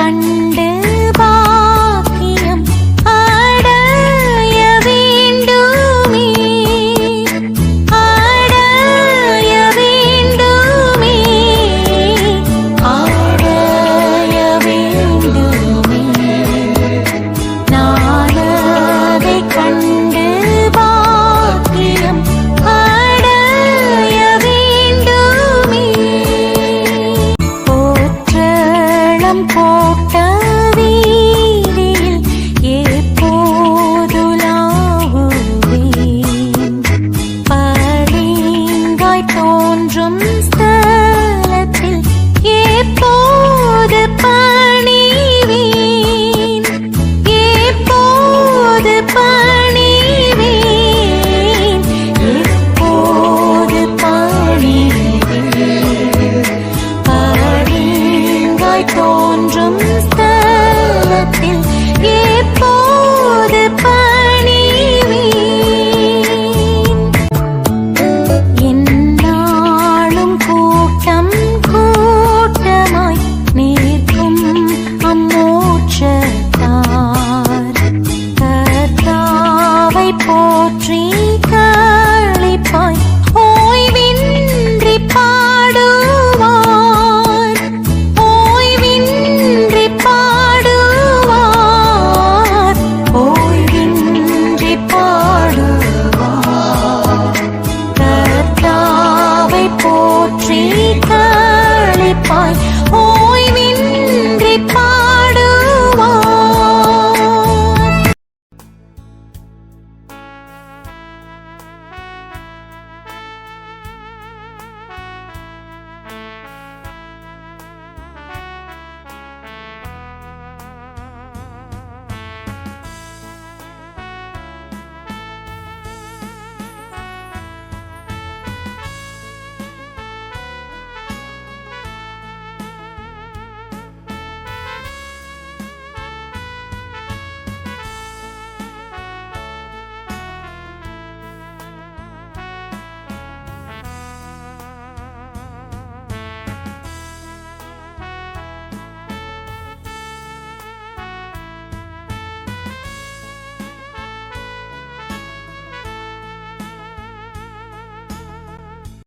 கண் பளிங்காய் தோன்றும் ஸ்தலத்தில் எப்போது பணிவேன் என்னாலும் கூட்டம் கூட்டமாய் நிற்கும் அம்மோட்சத்தார் கர்த்தாவை போற்றி காற்றே தாழைப்பாய் ஓய்வின்றி பாய்.